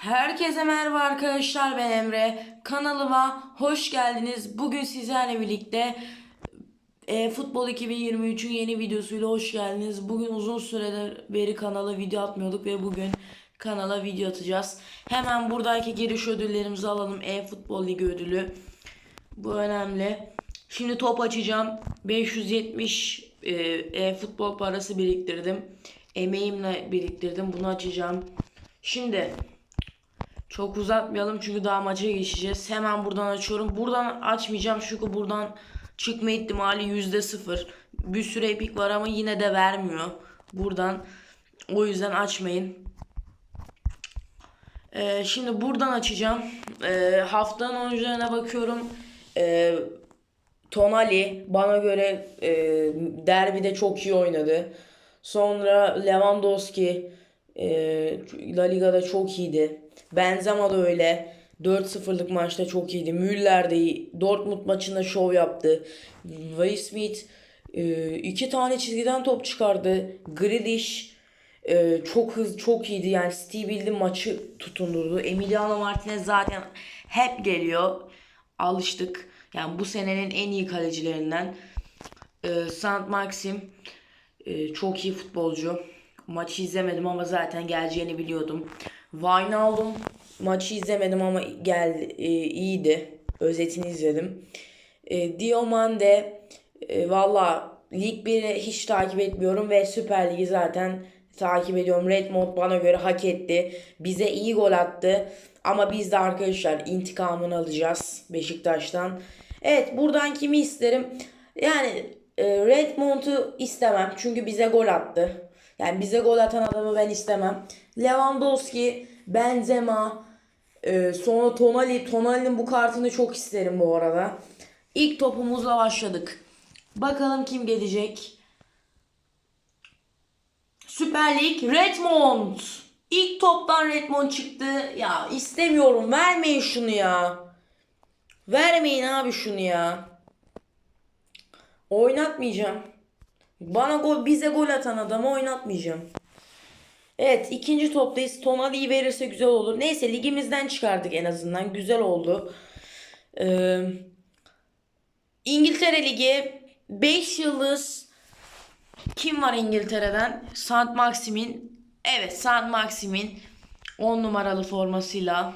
Herkese merhaba arkadaşlar ben Emre. Kanalıma hoş geldiniz. Bugün sizlerle birlikte e, Futbol 2023'ün yeni videosuyla hoş geldiniz. Bugün uzun süredir beri kanala video atmıyorduk ve bugün kanala video atacağız. Hemen buradaki giriş ödüllerimizi alalım. E-Futbol Ligi ödülü. Bu önemli. Şimdi top açacağım. 570 e, e-futbol parası biriktirdim. Emeğimle biriktirdim. Bunu açacağım. Şimdi çok uzatmayalım çünkü daha maça geçeceğiz. Hemen buradan açıyorum. Buradan açmayacağım çünkü buradan çıkma ihtimali yüzde sıfır. Bir sürü epik var ama yine de vermiyor. Buradan o yüzden açmayın. Ee, şimdi buradan açacağım. Ee, haftanın oyuncularına bakıyorum. Ee, Tonali bana göre e, derbide çok iyi oynadı. Sonra Lewandowski e, La Liga'da çok iyiydi. Benzema da öyle. 4-0'lık maçta çok iyiydi. Müller de iyi. Dortmund maçında şov yaptı. Weissmith e, iki tane çizgiden top çıkardı. Grealish e, çok hızlı çok iyiydi. Yani Steve Bild'in maçı tutundurdu. Emiliano Martinez zaten hep geliyor. Alıştık. Yani bu senenin en iyi kalecilerinden. E, Sant Maxim e, çok iyi futbolcu. Maçı izlemedim ama zaten geleceğini biliyordum. Wijnaldum maçı izlemedim ama gel e, iyiydi. Özetini izledim. E, Diomande e, valla Lig 1'i hiç takip etmiyorum ve Süper Lig'i zaten takip ediyorum. Redmond bana göre hak etti. Bize iyi gol attı. Ama biz de arkadaşlar intikamını alacağız Beşiktaş'tan. Evet buradan kimi isterim? Yani e, Redmond'u istemem. Çünkü bize gol attı. Yani bize gol atan adamı ben istemem. Lewandowski, Benzema, e, sonra Tonali. Tonali'nin bu kartını çok isterim bu arada. İlk topumuzla başladık. Bakalım kim gelecek? Süper Lig Redmond. İlk toptan Redmond çıktı. Ya istemiyorum. Vermeyin şunu ya. Vermeyin abi şunu ya. Oynatmayacağım. Bana gol bize gol atan adamı oynatmayacağım. Evet ikinci toptayız. Tonali'yi verirse güzel olur. Neyse ligimizden çıkardık en azından. Güzel oldu. Ee, İngiltere Ligi 5 yıldız kim var İngiltere'den? Sant Maxim'in evet Sant Maxim'in 10 numaralı formasıyla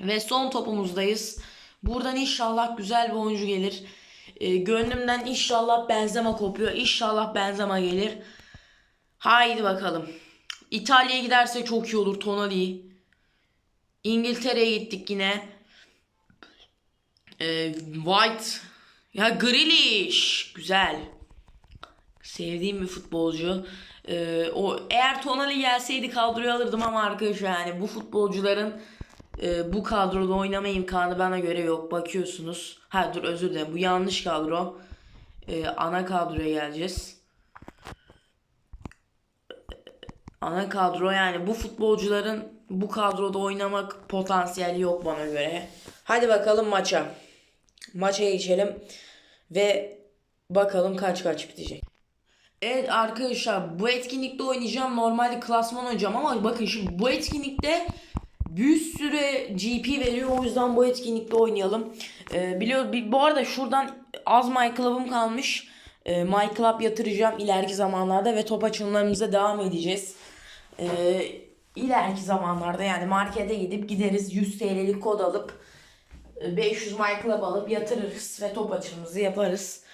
ve son topumuzdayız. Buradan inşallah güzel bir oyuncu gelir. E, gönlümden inşallah Benzema kopuyor. İnşallah Benzema gelir. Haydi bakalım. İtalya'ya giderse çok iyi olur Tonali. İngiltere'ye gittik yine. E, White. Ya Grealish. Güzel. Sevdiğim bir futbolcu. E, o eğer Tonali gelseydi kadroya alırdım ama arkadaşlar yani bu futbolcuların e, bu kadroda oynama imkanı bana göre yok. Bakıyorsunuz. Ha dur özür dilerim. Bu yanlış kadro. E, ana kadroya geleceğiz. Ana kadro yani bu futbolcuların bu kadroda oynamak potansiyeli yok bana göre. Hadi bakalım maça. Maça geçelim ve bakalım kaç kaç bitecek. Evet arkadaşlar bu etkinlikte oynayacağım. Normalde klasman oynayacağım ama bakın şimdi bu etkinlikte bir sürü GP veriyor. O yüzden bu etkinlikte oynayalım. Ee, biliyor, bi- bu arada şuradan az My Club'ım kalmış. Ee, My Club yatıracağım ileriki zamanlarda ve top açılımlarımıza devam edeceğiz. Ee, ileriki zamanlarda yani markete gidip gideriz 100 TL'lik kod alıp e, 500 My Club alıp yatırırız ve top açılımımızı yaparız.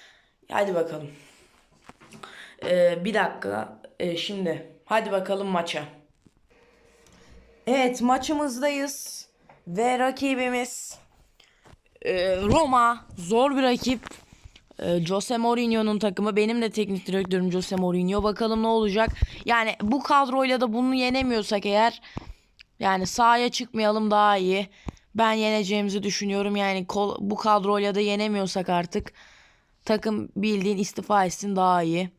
Hadi bakalım. Ee, bir dakika. Ee, şimdi hadi bakalım maça. Evet maçımızdayız ve rakibimiz e, Roma zor bir rakip. E, Jose Mourinho'nun takımı benim de teknik direktörüm Jose Mourinho. Bakalım ne olacak. Yani bu kadroyla da bunu yenemiyorsak eğer yani sahaya çıkmayalım daha iyi. Ben yeneceğimizi düşünüyorum. Yani kol, bu kadroyla da yenemiyorsak artık takım bildiğin istifa etsin daha iyi.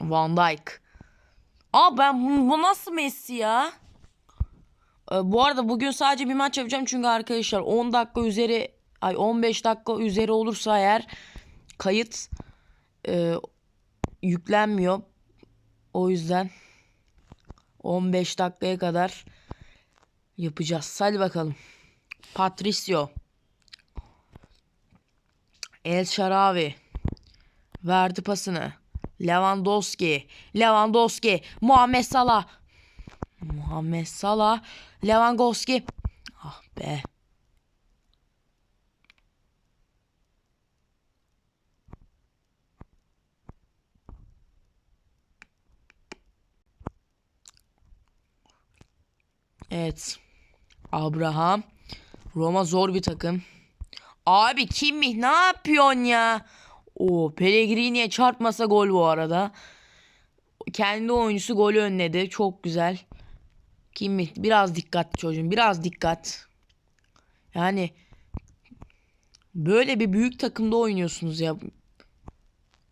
Van Dijk. Aa ben bu, bu nasıl Messi ya? Ee, bu arada bugün sadece bir maç yapacağım çünkü arkadaşlar 10 dakika üzeri ay 15 dakika üzeri olursa eğer kayıt e, yüklenmiyor. O yüzden 15 dakikaya kadar yapacağız. Hadi bakalım. Patricio. El Şaravi. Verdi pasını. Lewandowski. Lewandowski. Muhammed Salah. Muhammed Salah. Lewandowski. Ah be. Evet. Abraham. Roma zor bir takım. Abi Kimmih ne yapıyorsun ya? O Pellegrini'ye çarpmasa gol bu arada. Kendi oyuncusu golü önledi. Çok güzel. Kimmih biraz dikkat çocuğum. Biraz dikkat. Yani böyle bir büyük takımda oynuyorsunuz ya.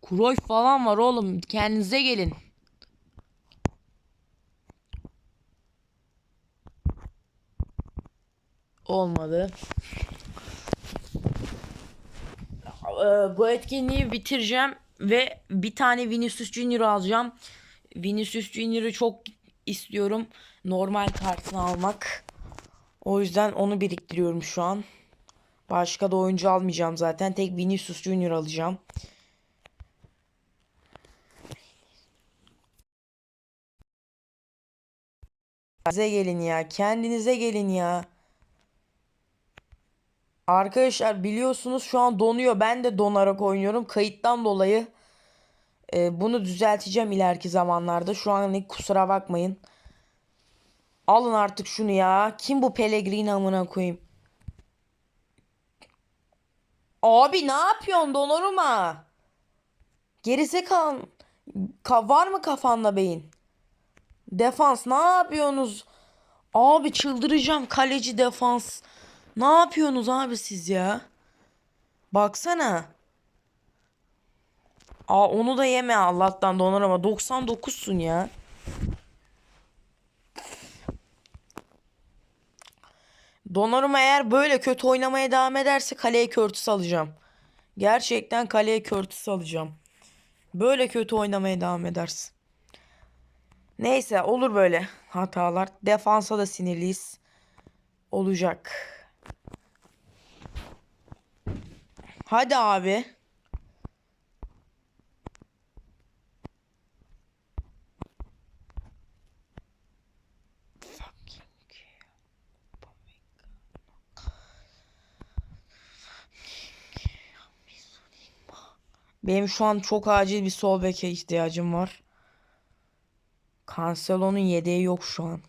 Cruyff falan var oğlum. Kendinize gelin. Olmadı. Ee, bu etkinliği bitireceğim ve bir tane Vinicius Junior alacağım. Vinicius Junior'ı çok istiyorum. Normal kartını almak. O yüzden onu biriktiriyorum şu an. Başka da oyuncu almayacağım zaten. Tek Vinicius Junior alacağım. Kendinize gelin ya. Kendinize gelin ya. Arkadaşlar biliyorsunuz şu an donuyor. Ben de donarak oynuyorum. Kayıttan dolayı e, bunu düzelteceğim ileriki zamanlarda. Şu an kusura bakmayın. Alın artık şunu ya. Kim bu Pellegrini amına koyayım? Abi ne yapıyorsun Donnarumma? Gerizekalı. Ka var mı kafanda beyin? Defans ne yapıyorsunuz? Abi çıldıracağım kaleci defans. Ne yapıyorsunuz abi siz ya? Baksana. Aa onu da yeme Allah'tan donar ama 99'sun ya. Donarım eğer böyle kötü oynamaya devam ederse kaleye Curtis alacağım. Gerçekten kaleye Curtis alacağım. Böyle kötü oynamaya devam edersin. Neyse olur böyle hatalar. Defansa da sinirliyiz. Olacak. Hadi abi. Benim şu an çok acil bir sol beke ihtiyacım var. Cancelo'nun yedeği yok şu an.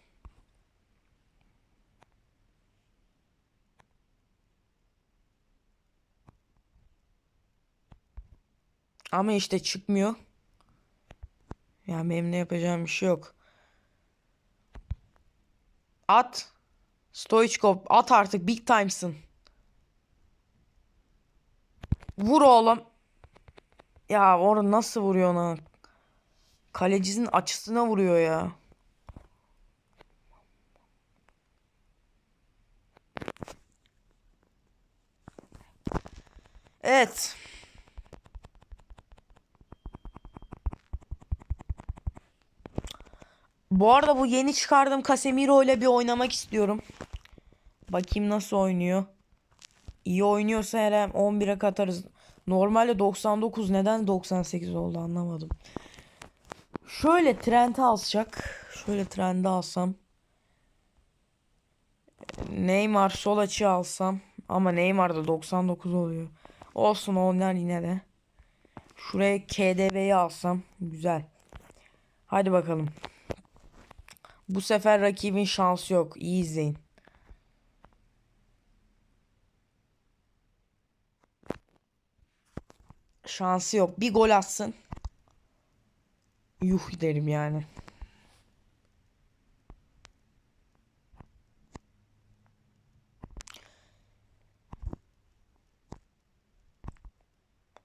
Ama işte çıkmıyor. Yani benim ne yapacağım bir şey yok. At. Stoichkov at artık big times'ın. Vur oğlum. Ya orada nasıl vuruyor ona? Kalecisinin açısına vuruyor ya. Evet. Bu arada bu yeni çıkardığım Casemiro ile bir oynamak istiyorum. Bakayım nasıl oynuyor. İyi oynuyorsa her 11'e katarız. Normalde 99 neden 98 oldu anlamadım. Şöyle Trent'i alacak. Şöyle Trent'i alsam. Neymar sol açı alsam. Ama Neymar da 99 oluyor. Olsun onlar yine de. Şuraya KDV'yi alsam. Güzel. Hadi bakalım. Bu sefer rakibin şansı yok. İyi izleyin. Şansı yok. Bir gol atsın. Yuh derim yani.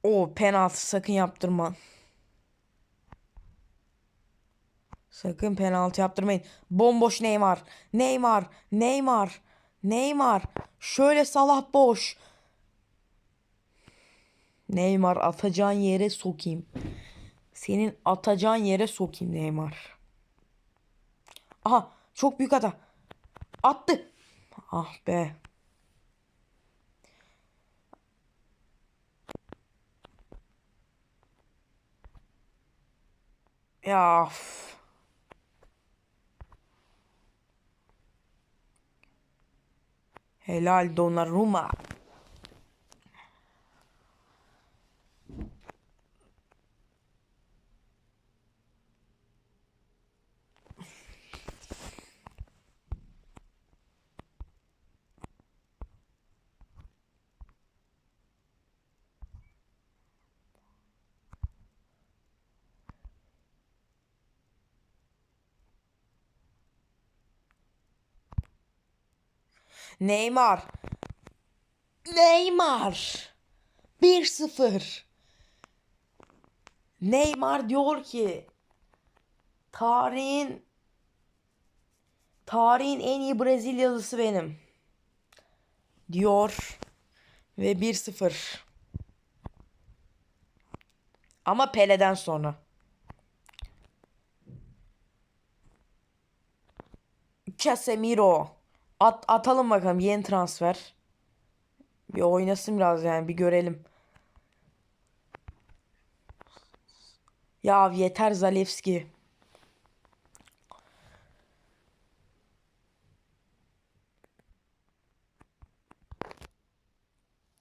O penaltı sakın yaptırma. Sakın penaltı yaptırmayın. Bomboş Neymar. Neymar. Neymar. Neymar. Şöyle Salah boş. Neymar atacağın yere sokayım. Senin atacağın yere sokayım Neymar. Aha çok büyük hata. Attı. Ah be. Ya. üf. Helal Donnarumma. Neymar. Neymar. 1-0. Neymar diyor ki tarihin tarihin en iyi Brezilyalısı benim. Diyor ve 1-0. Ama Pele'den sonra. Casemiro. At, atalım bakalım yeni transfer. Bir oynasın biraz yani bir görelim. Ya yeter Zalewski.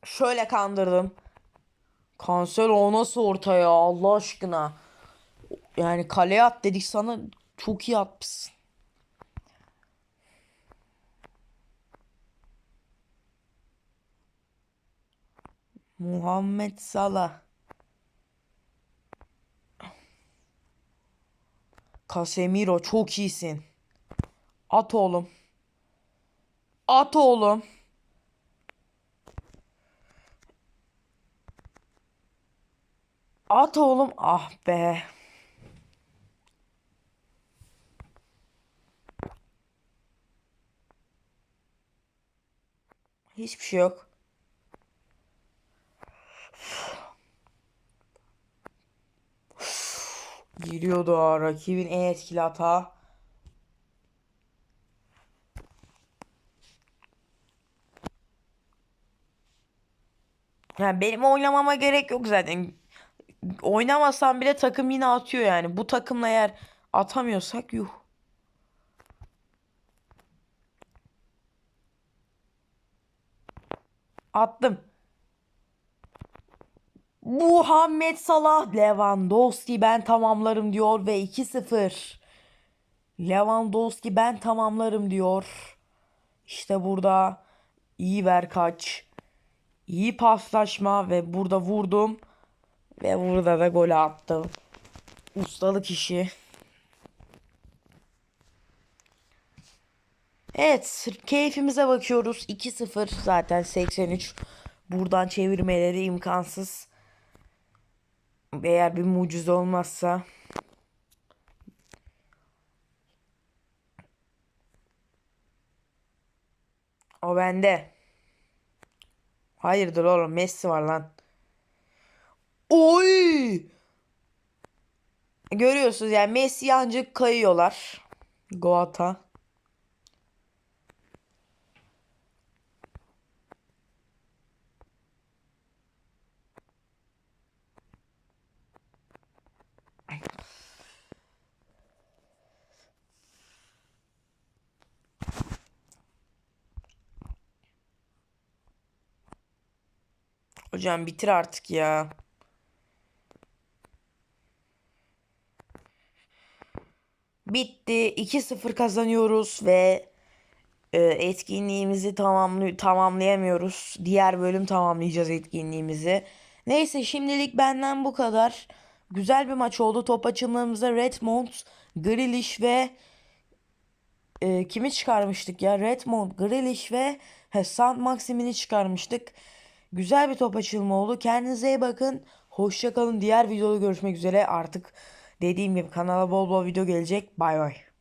Şöyle kandırdım. Kanser o nasıl orta ya Allah aşkına. Yani kaleye at dedik sana çok iyi atmışsın. Muhammed Salah. Casemiro çok iyisin. At oğlum. At oğlum. At oğlum. Ah be. Hiçbir şey yok. Giriyordu ha, rakibin en etkili hata. Yani benim oynamama gerek yok zaten. Oynamasam bile takım yine atıyor yani. Bu takımla eğer atamıyorsak yuh. Attım. Muhammed Salah Lewandowski ben tamamlarım diyor ve 2-0. Lewandowski ben tamamlarım diyor. İşte burada iyi ver kaç. İyi paslaşma ve burada vurdum. Ve burada da gol attım. Ustalık işi. Evet keyfimize bakıyoruz. 2-0 zaten 83. Buradan çevirmeleri imkansız. Eğer bir mucize olmazsa. O bende. Hayırdır oğlum Messi var lan. Oy! Görüyorsunuz yani Messi ancak kayıyorlar. Goata. Hocam bitir artık ya. Bitti. 2-0 kazanıyoruz ve e, etkinliğimizi tamamlay tamamlayamıyoruz. Diğer bölüm tamamlayacağız etkinliğimizi. Neyse şimdilik benden bu kadar. Güzel bir maç oldu. Top açılımımızda Redmond, Grealish ve e, kimi çıkarmıştık ya? Redmond, Grealish ve Hasan Maxim'ini çıkarmıştık. Güzel bir top açılımı oldu. Kendinize iyi bakın. Hoşça kalın. Diğer videoda görüşmek üzere. Artık dediğim gibi kanala bol bol video gelecek. Bay bay.